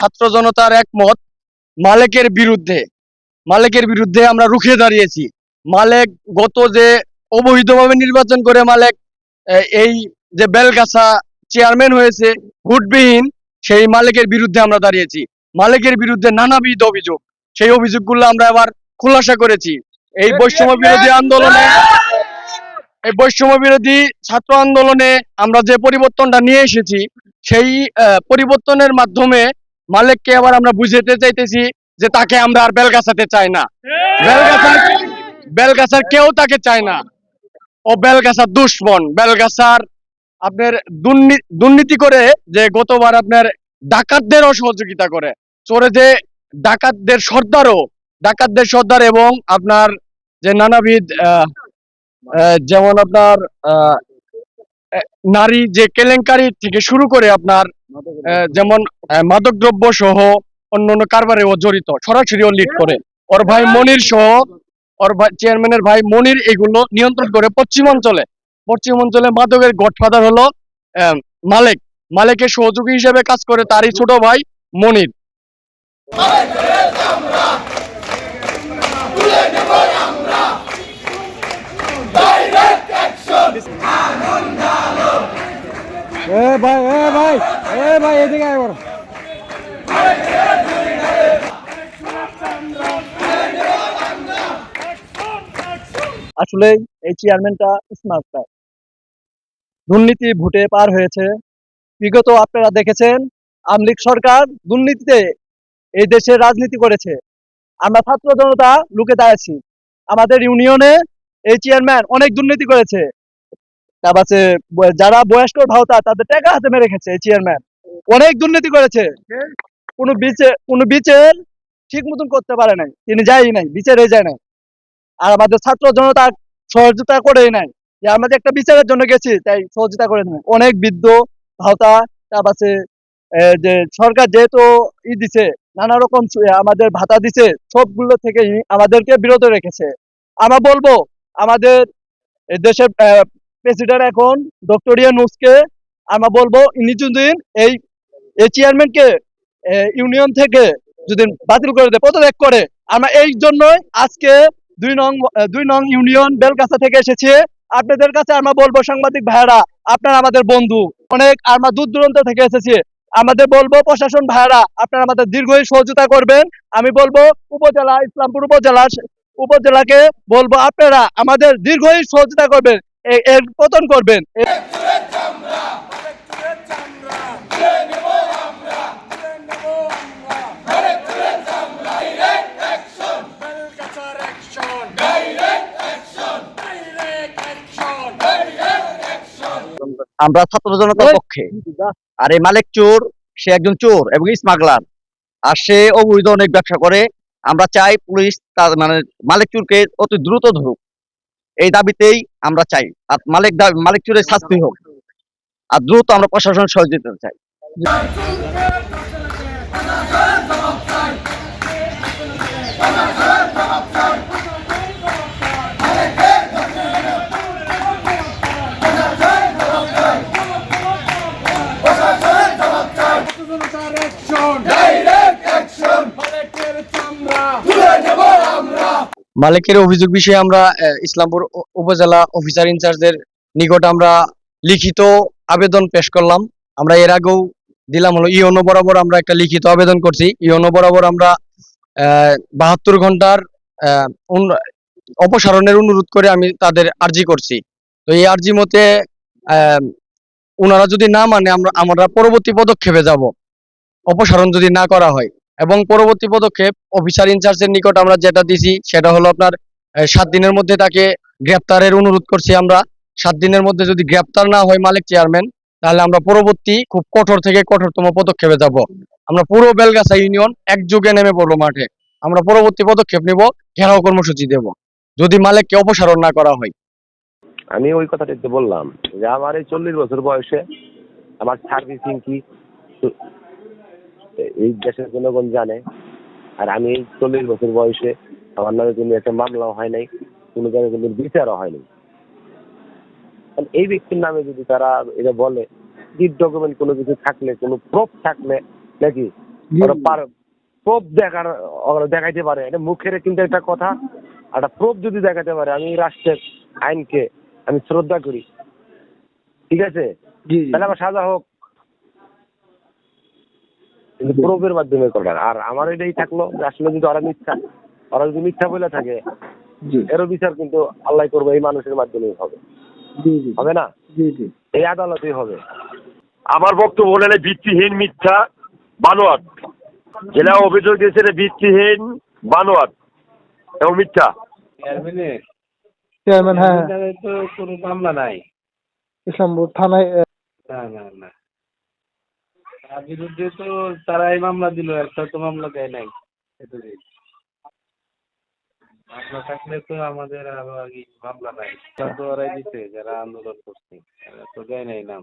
ছাত্র জনতার একমত মালেকের বিরুদ্ধে। মালেকের বিরুদ্ধে আমরা রুখে দাঁড়িয়েছি। মালেক গত যে অবৈধভাবে নির্বাচন করে মালেক এই যে বেলগাছা চেয়ারম্যান হয়েছে, ভোটবিহীন, সেই মালিকের বিরুদ্ধে আমরা দাঁড়িয়েছি। মালিকের বিরুদ্ধে নানাবিধ অভিযোগ। সেই অভিযোগগুলো আমরা আবার খোলাসা করেছি এই বৈষম্য বিরোধী আন্দোলনে এই বৈষম্য বিরোধী ছাত্র আন্দোলনে আমরা যে পরিবর্তনটা নিয়ে এসেছি সেই পরিবর্তনের মাধ্যমে মালিককে আবার আমরা বুঝাতে চাইতেছি যে তাকে আমরা আর বেলগাছাতে চাই না বেলগাছার বেলগাছার কেউ তাকে চায় না ও বেলগাছার দুশ্মন বেলগাছার আপনার দুর্নী- দুর্নীতি করে যে গতবার আপনার ডাকাতদেরও সহযোগিতা করে চোরে যে ডাকাতদের সর্দারও ডাকাতদের সর্দার এবং আপনার যে নানাবিধ যেমন আপনার নারী যে কেলেঙ্কারি থেকে শুরু করে আপনার যেমন মাদকদ্রব্য সহ অন্যান্য কারবারে ও জড়িত, সরাসরি ও লিড করে। ওর ভাই মনির সহ, ওর ভাই চেয়ারম্যানের ভাই মনির এগুলো নিয়ন্ত্রণ করে পশ্চিমাঞ্চলে পশ্চিমাঞ্চলে মাদকের গডফাদার হলো মালেক। মালেকের সহযোগী হিসেবে কাজ করে তারই ছোট ভাই মনির। এ ভাই এ ভাই এ ভাই, এদিকে আয় বড়। আসলে এই চেয়ারম্যানটা স্মার্ট দুর্নীতি ভোটে পার হয়েছে। বিগত আপনারা দেখেছেন, আমলিক সরকার দুর্নীতিতে এই দেশের রাজনীতি করেছে। আমরা ছাত্র জনতা লুকে দাঁড়াচ্ছি। আমাদের ইউনিয়নে এই চেয়ারম্যান অনেক দুর্নীতি করেছে। তারপর যারা বয়স্ক ভাওতা, তাদের টাকা হাতে মেরে এই চেয়ারম্যান অনেক দুর্নীতি করেছে। কোনো বিচার কোনো বিচার ঠিক মতন করতে পারে নাই। তিনি যাই নাই বিচারে যায় নাই। আর আমাদের ছাত্র জনতা সহযোগিতা করেই নাই। যে একটা বিচারের জন্য গেছি, তাই সহযোগিতা করে নাই। অনেক বৃদ্ধ ভাতা তারপর যে সরকার যেহেতু ই দিছে, নানা রকম আমাদের ভাতা দিছে, সবগুলো থেকে আমাদেরকে বিরত রেখেছে। আমরা বলব, আমাদের দেশের প্রেসিডেন্ট এখন ডক্টর ইউনুসকে আমরা বলব, ইনি এই এই চেয়ারম্যানকে ইউনিয়ন থেকে যদি বাতিল করে দেয়, পদত্যাগ করে, আমরা এই জন্যই আজকে দুই নং দুই নং ইউনিয়ন বেলগাছা থেকে এসেছে। আপনাদের কাছে আমরা বলব, সাংবাদিক ভাইয়েরা, আপনারা আমাদের বন্ধু, অনেক আমরা দূর দূরান্ত থেকে এসেছি। আমাদের বলব, প্রশাসন ভাইয়েরা, আপনারা আমাদের দীর্ঘই সহযোগিতা করবেন। আমি বলব, উপজেলা, ইসলামপুর উপজেলা, উপজেলাকে বলব, আপনারা আমাদের দীর্ঘই সহযোগিতা করবেন। এর পতন করবেন। আমরা ছাত্র জনতার পক্ষে। আর এই মালিক চোর সে একজন চোর এবং স্মাগলার আর সে অবৈধ অনেক ব্যবসা করে। আমরা চাই পুলিশ তার মানে মালিক চোরকে অতি দ্রুত ধরুক। এই দাবিতেই আমরা চাই। আর মালিক মালিক চুরের শাস্তি হোক। আর দ্রুত আমরা প্রশাসন সহযোগিতা চাই। মালিকের অভিযোগ বিষয়ে আমরা ইসলামপুর উপজেলা অফিসার ইনচার্জের নিকট আমরা লিখিত আবেদন পেশ করলাম। আমরা এর আগেও দিলাম হলো ইওনো বরাবর আমরা একটা লিখিত আবেদন করছি। ইওনো বরাবর আমরা বাহাত্তর ঘণ্টার অপসারণের অনুরোধ করে আমি তাদের আর্জি করছি। তো এই আর্জি মতে ওনারা যদি না মানে আমরা আমরা পরবর্তী পদক্ষেপে যাব। অপসারণ যদি না করা হয় এবং পরবর্তী পদক্ষেপ অফিসার ইনচার্জের নিকট আমরা যেটা দিছি, সেটা হলো আপনার সাত দিনের মধ্যে তাকে গ্রেপ্তারের অনুরোধ করছি আমরা। সাত দিনের মধ্যে যদি গ্রেপ্তার না হয় মালিক চেয়ারম্যান তাহলে আমরা পরবর্তী খুব কঠোর থেকে কঠোরতম পদক্ষেপে যাব। আমরা পুরো বেলগাছা ইউনিয়ন একযোগে নেমে পড়ব মাঠে। আমরা পরবর্তী পদক্ষেপ নিব, ঘেরাও কর্মসূচি দেব, যদি মালিককে অপসারণ না করা হয়। আমি ওই কথাটা বললাম যে আমার এই চল্লিশ বছর বয়সে আমার সার্ভিসিং কি? এই দেশের জনগণ জানে। আর আমি চল্লিশ বছর বয়সে আমার নামে কোনো একটা মামলাও হয় নাই কোনো জায়গায় কোনো বিচারও হয়নি এই ব্যক্তির নামে যদি তারা এটা বলে ডিড ডকুমেন্ট কোনো কিছু থাকলে কোনো প্রুফ থাকলে নাকি ওরা পার প্রোপ দেখার ওরা দেখাইতে পারে। এটা মুখের কিন্তু একটা কথা। একটা প্রোপ যদি দেখাতে পারে আমি রাষ্ট্রের আইনকে আমি শ্রদ্ধা করি। ঠিক আছে? তাহলে আমার সাজা হোক। কিন্তু প্রোপের মাধ্যমে করার। আর আমার এটাই থাকল যে আসলে যদি ওরা মিথ্যা ওরা যদি মিথ্যা বলে থাকে এরও বিচার কিন্তু আল্লাহ করবে এই মানুষের মাধ্যমেই হবে। জি জি। হবে না? জি জি। এই আদালতেই হবে। আমার বক্তব্য হলো এটা ভিত্তিহীন মিথ্যা বানোয়াট। যেটা অভিযোগ দিয়েছে ভিত্তিহীন বানোয়াট এবং মিথ্যা। চেয়ারম্যান হ্যাঁ। তো কোনো মামলা নাই। ইসলামপুর থানায় না না না। তার বিরুদ্ধে তো তারাই মামলা দিল একটা তো মামলা দেয় নাই মামলা থাকলে তো আমাদের আরও আগে মামলা নাই। তা তো ওরাই দিছে, যারা আন্দোলন করছে। তারা তো দেয় নাই নাম।